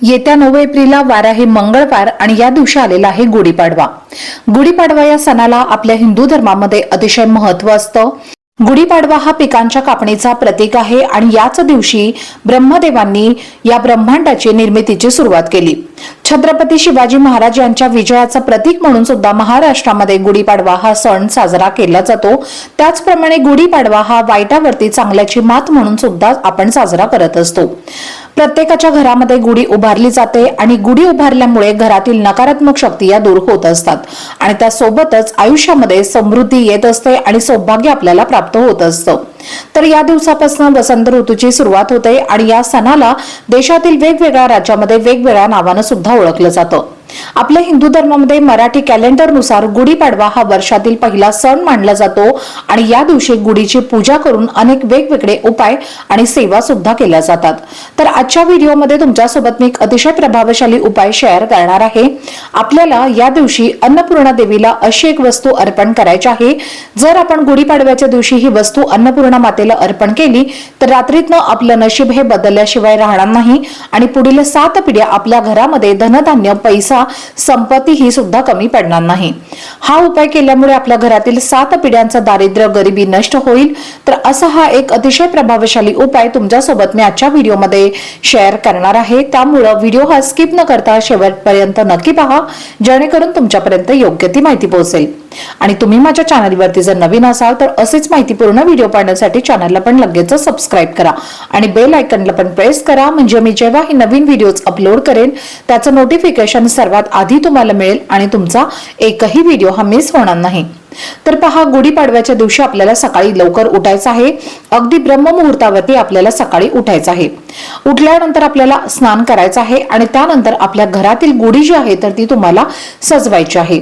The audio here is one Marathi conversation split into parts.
येत्या नऊ एप्रिलला वार आहे मंगळवार आणि या दिवशी आलेला आहे गुढीपाडवा. गुढीपाडवा या सणाला आपल्या हिंदू धर्मामध्ये अतिशय महत्त्व असतं. गुढीपाडवा हा पिकांच्या कापणीचा प्रतीक आहे आणि याच दिवशी ब्रह्मदेवांनी या ब्रह्मांडाची निर्मितीची सुरुवात केली. छत्रपती शिवाजी महाराज यांच्या विजयाचं प्रतीक म्हणून सुद्धा महाराष्ट्रामध्ये गुढीपाडवा हा सण साजरा केला जातो. त्याचप्रमाणे गुढीपाडवा हा वाईटावरती चांगल्याची मात म्हणून सुद्धा आपण साजरा करत असतो. प्रत्येकाच्या घरामध्ये गुढी उभारली जाते आणि गुढी उभारल्यामुळे घरातील नकारात्मक शक्ती या दूर होत असतात. आणि त्यासोबतच आयुष्यामध्ये समृद्धी येत असते आणि सौभाग्य आपल्याला प्राप्त होत असतं. तर या दिवसापासून वसंत ऋतूची सुरुवात होते आणि या सणाला देशातील वेगवेगळ्या राज्यामध्ये वेगवेगळ्या नावानं सुद्धा ओळखलं जातं. आपल्या हिंदू धर्मामध्ये मराठी कॅलेंडरनुसार गुढीपाडवा हा वर्षातील पहिला सण मानला जातो आणि या दिवशी गुढीची पूजा करून अनेक वेगवेगळे उपाय आणि सेवा सुद्धा केल्या जातात. तर आजच्या व्हिडिओमध्ये तुमच्यासोबत मी एक अतिशय प्रभावशाली उपाय शेअर करणार आहे. आपल्याला या दिवशी अन्नपूर्णा देवीला अशी एक वस्तू अर्पण करायची आहे. जर आपण गुढीपाडव्याच्या दिवशी ही वस्तू अन्नपूर्णा मातेला अर्पण केली तर रात्रीतनं आपलं नशीब हे बदलल्याशिवाय राहणार नाही आणि पुढील सात पिढ्या आपल्या घरामध्ये धनधान्य पैसा संपत्ती ही सुद्धा कमी पडणार नाही. हा उपाय केल्यामुळे आपल्या घरातील सात पिढ्यांचं दारिद्र्य गरिबी नष्ट होईल. तर असा हा एक अतिशय प्रभावशाली उपाय तुमच्यासोबत मी आजच्या व्हिडिओमध्ये शेअर करणार आहे. त्यामुळं व्हिडिओ हा स्किप न करता शेवटपर्यंत नक्की पहा. जेणेकरून तुमच्यापर्यंत योग्य ती माहिती पोहोचेल. आणि तुम्ही माझ्या चॅनलवरती जर नवीन असाल तर असेच माहितीपूर्ण व्हिडिओ पाहण्यासाठी चॅनलला पण लगेच सबस्क्राईब करा. आणि बेल आयकनला पण प्रेस करा म्हणजे मी जेव्हा ही नवीन व्हिडिओज अपलोड करेन त्याचं नोटिफिकेशन सर्वात आधी तुम्हाला मिळेल आणि तुमचा एकही व्हिडिओ हा मिस होणार नाही. तर पहा गुढीपाडव्याच्या दिवशी आपल्याला सकाळी लवकर उठायचं आहे. अगदी ब्रह्ममुहूर्तावरती आपल्याला सकाळी उठायचं आहे. उठल्यानंतर आपल्याला स्नान करायचं आहे आणि त्यानंतर आपल्या घरातील गुढी जी आहे तर ती तुम्हाला सजवायची आहे.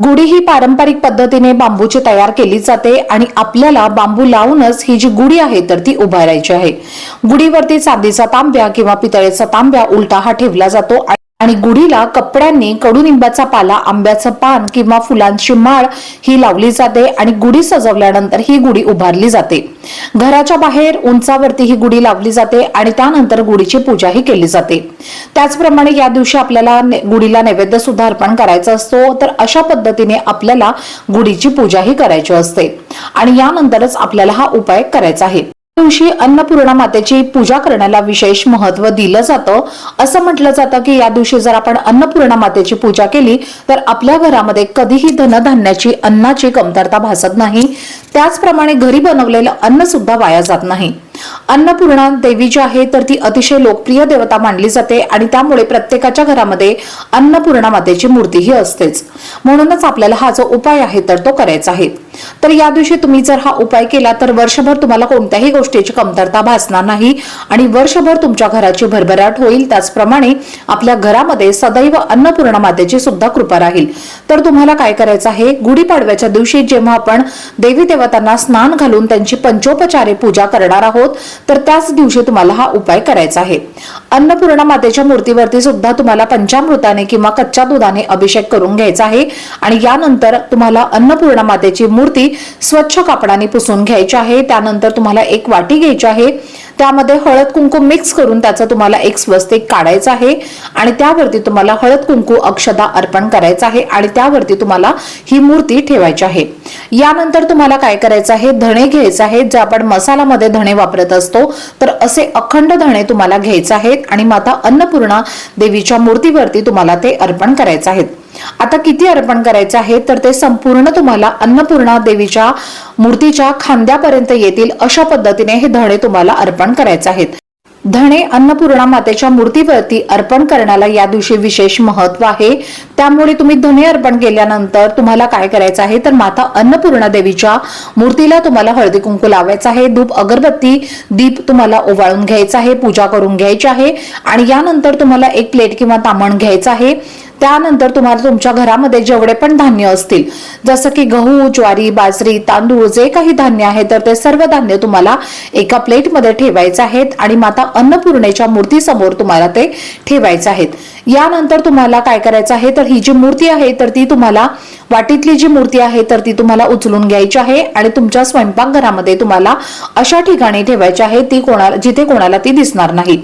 गुढी ही पारंपरिक पद्धतीने बांबूची तयार केली जाते आणि आपल्याला बांबू लावूनच ही जी गुढी आहे तर ती उभारायची आहे. गुढीवरती चांदीचा तांब्या किंवा पितळेचा तांब्या उलटा हा ठेवला जातो आणि गुढीला कपड्यांनी कडुनिंबाचा पाला आंब्याचं पान किंवा फुलांची माळ ही लावली जाते आणि गुढी सजवल्यानंतर ही गुढी उभारली जाते. घराच्या बाहेर उंचावरती ही गुढी लावली जाते आणि त्यानंतर गुढीची पूजाही केली जाते. त्याचप्रमाणे या दिवशी आपल्याला गुढीला नैवेद्य सुद्धा अर्पण करायचा असतो तर अशा पद्धतीने आपल्याला गुढीची पूजाही करायची असते. आणि यानंतरच आपल्याला हा उपाय करायचा आहे. दिवशी अन्नपूर्णा मातेची पूजा करण्याला विशेष महत्त्व दिलं जातं. असं म्हटलं जातं की या दिवशी जर आपण अन्नपूर्णा मातेची पूजा केली तर आपल्या घरामध्ये कधीही धनधान्याची अन्नाची कमतरता भासत नाही. त्याचप्रमाणे घरी बनवलेलं अन्न सुद्धा वाया जात नाही. अन्नपूर्णा देवी जी आहे तर ती अतिशय लोकप्रिय देवता मानली जाते आणि त्यामुळे प्रत्येकाच्या घरामध्ये अन्नपूर्णा मातेची मूर्तीही असतेच. म्हणूनच आपल्याला हा जो उपाय आहे तर तो करायचा आहे. तर या दिवशी तुम्ही जर हा उपाय केला तर वर्षभर तुम्हाला कोणत्याही गोष्टीची कमतरता भासणार नाही आणि वर्षभर तुमच्या घराची भरभराट होईल. त्याचप्रमाणे आपल्या घरामध्ये सदैव अन्नपूर्णा मातेची सुद्धा कृपा राहील. तर तुम्हाला काय करायचं आहे? गुढीपाडव्याच्या दिवशी जेव्हा आपण देवी देवतांना स्नान घालून त्यांची पंचोपचारे पूजा करणार आहोत तर त्याच दिवशी तुम्हाला हा उपाय करायचा आहे. अन्नपूर्णा मातेच्या मूर्तीवरती सुद्धा तुम्हाला पंचामृताने किंवा कच्च्या दुधाने अभिषेक करून घ्यायचा आहे आणि यानंतर तुम्हाला अन्नपूर्णा मातेची मूर्ती स्वच्छ कापडाने पुसून घ्यायची आहे. त्यानंतर तुम्हाला एक वाटी घ्यायची आहे. त्यामध्ये हळद कुंकू मिक्स करून त्याचं तुम्हाला एक स्वस्तिक काढायचं आहे. आणि त्यावरती तुम्हाला हळद कुंकू अक्षदा अर्पण करायचं आहे आणि त्यावरती तुम्हाला ही मूर्ती ठेवायची आहे. यानंतर तुम्हाला काय करायचं आहे? धणे घ्यायचे आहेत जे आपण मसालामध्ये धणे वापरत असतो. तर असे अखंड धणे तुम्हाला घ्यायचे आहेत आणि माता अन्नपूर्णा देवीच्या मूर्तीवरती तुम्हाला ते अर्पण करायचे आहेत. आता किती अर्पण करायचं आहे तर ते संपूर्ण तुम्हाला अन्नपूर्णा देवीच्या मूर्तीच्या खांद्यापर्यंत येतील अशा पद्धतीने हे धणे तुम्हाला अर्पण करायचे आहेत. धणे अन्नपूर्णा मातेच्या मूर्तीवरती अर्पण करण्याला या दिवशी विशेष महत्त्व आहे. त्यामुळे तुम्ही धणे अर्पण केल्यानंतर तुम्हाला काय करायचं आहे तर माता अन्नपूर्णा देवीच्या मूर्तीला तुम्हाला हळदी कुंकू लावायचं आहे. धूप अगरबत्ती दीप तुम्हाला ओवाळून घ्यायचा आहे पूजा करून घ्यायची आहे. आणि यानंतर तुम्हाला एक प्लेट किंवा तामण घ्यायचं आहे. त्यानंतर तुम्हाला तुमच्या घरामध्ये जेवढे पण धान्य असतील जसं की गहू ज्वारी बाजरी तांदूळ जे काही धान्य आहे तर ते सर्व धान्य तुम्हाला एका प्लेटमध्ये ठेवायचे आहेत आणि माता अन्नपूर्णेच्या मूर्तीसमोर तुम्हाला ते ठेवायचे आहेत. यानंतर तुम्हाला काय करायचं आहे? तर ही जी मूर्ती आहे तर ती तुम्हाला वाटीतली जी मूर्ती आहे तर ती तुम्हाला उचलून घ्यायची आहे आणि तुमच्या स्वयंपाकघरामध्ये तुम्हाला अशा ठिकाणी ठेवायची आहे ती कोणाला जिथे कोणाला ती दिसणार नाही.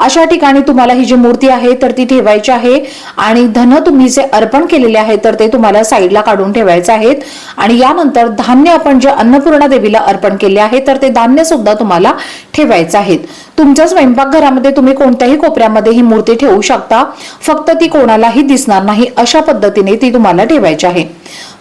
अशा ठिकाणी तुम्हाला ही जी मूर्ती आहे तर ती ठेवायची आहे आणि धन तुम्ही जे अर्पण केलेले आहे तर ते तुम्हाला साईडला काढून ठेवायचे आहेत. आणि यानंतर धान्य आपण जे अन्नपूर्णा देवीला अर्पण केले आहे तर ते धान्य सुद्धा तुम्हाला ठेवायचं आहेत. तुमच्या स्वयंपाकघरामध्ये तुम्ही कोणत्याही कोपऱ्यामध्ये ही मूर्ती ठेवू शकता. फक्त ती कोणालाही दिसणार नाही अशा पद्धतीने ती तुम्हाला ठेवायची आहे.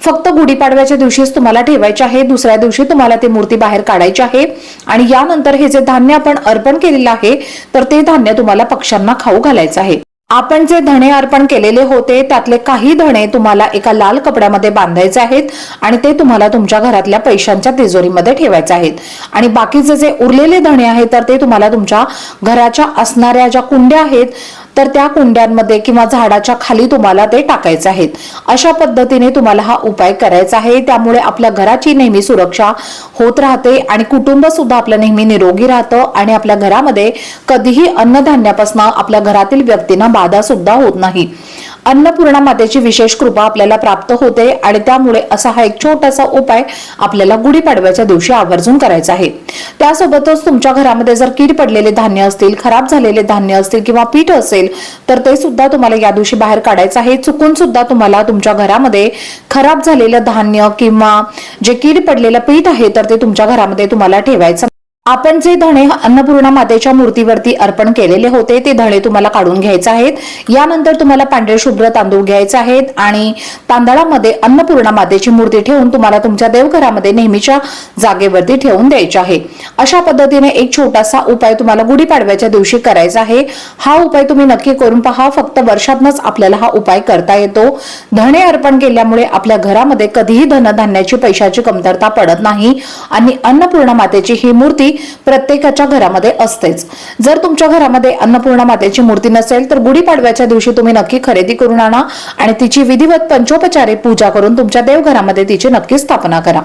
फक्त गुढीपाडव्याच्या दिवशीच तुम्हाला ठेवायची आहे दुसऱ्या दिवशी तुम्हाला ती मूर्ती बाहेर काढायची आहे आणि यानंतर हे जे धान्य आपण अर्पण केलेलं आहे तर ते धान्य तुम्हाला पक्ष्यांना खाऊ घालायचं आहे. आपण जे धणे अर्पण केलेले होते त्यातले काही धणे तुम्हाला एका लाल कपड्यामध्ये बांधायचे आहेत आणि ते तुम्हाला तुमच्या घरातल्या पैशांच्या तिजोरीमध्ये ठेवायचे आहेत. आणि बाकीचे जे उरलेले धणे आहेत तर ते तुम्हाला तुमच्या घराच्या असणाऱ्या ज्या कुंड्या आहेत तर त्या कुंड्यांमध्ये किंवा झाडाच्या खाली तुम्हाला ते टाकायचे आहेत. अशा पद्धतीने तुम्हाला हा उपाय करायचा आहे. त्यामुळे आपल्या घराची नेहमी सुरक्षा होत राहते आणि कुटुंब सुद्धा आपलं नेहमी निरोगी राहतं आणि आपल्या घरामध्ये कधीही अन्नधान्यापासून आपल्या घरातील व्यक्तींना बाधा सुद्धा होत नाही. अन्नपूर्णा मातेची विशेष कृपा आपल्याला प्राप्त होते आणि त्यामुळे असा हा एक छोटासा उपाय आपल्याला गुढीपाडव्याच्या दिवशी आवर्जून करायचा आहे. त्यासोबतच तुमच्या घरामध्ये जर कीड पडलेले धान्य असतील खराब झालेले धान्य असतील किंवा पीठ असेल तर ते सुद्धा तुम्हाला या दिवशी बाहेर काढायचं आहे. चुकून सुद्धा तुम्हाला तुमच्या घरामध्ये खराब झालेलं धान्य किंवा जे कीड पडलेलं पीठ आहे तर ते तुमच्या घरामध्ये तुम्हाला ठेवायचं आपण जे धणे अन्नपूर्णा मातेच्या मूर्तीवरती अर्पण केलेले होते ते धणे तुम्हाला काढून घ्यायचे आहेत. यानंतर तुम्हाला पांढरे शुभ्र तांदूळ घ्यायचे आहेत आणि तांदळामध्ये अन्नपूर्णा मातेची मूर्ती ठेवून तुम्हाला तुमच्या देवघरामध्ये नेहमीच्या जागेवरती ठेवून द्यायचे आहे. अशा पद्धतीने एक छोटासा उपाय तुम्हाला गुढीपाडव्याच्या दिवशी करायचा आहे. हा उपाय तुम्ही नक्की करून पहा. फक्त वर्षातनच आपल्याला हा उपाय करता येतो. धणे अर्पण केल्यामुळे आपल्या घरामध्ये कधीही धनधान्याची पैशाची कमतरता पडत नाही आणि अन्नपूर्णा मातेची ही मूर्ती प्रत्येकाच्या घरामध्ये असतेच. जर तुमच्या घरामध्ये अन्नपूर्णा मातेची मूर्ती नसेल तर गुढीपाडव्याच्या दिवशी तुम्ही नक्की खरेदी करून आणा आणि तिची विधिवत पंचोपचारे पूजा करून तुमच्या देवघरामध्ये तिची नक्की स्थापना करा.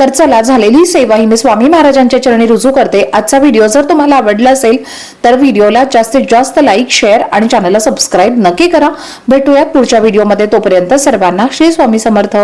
तर चला झालेली सेवा ही मी स्वामी महाराजांच्या चरणी रुजू करते. आजचा व्हिडिओ जर तुम्हाला आवडला असेल तर व्हिडिओला जास्तीत जास्त लाईक शेअर आणि चॅनलला सबस्क्राईब नक्की करा. भेटूयात पुढच्या व्हिडिओमध्ये. तोपर्यंत सर्वांना श्री स्वामी समर्थ.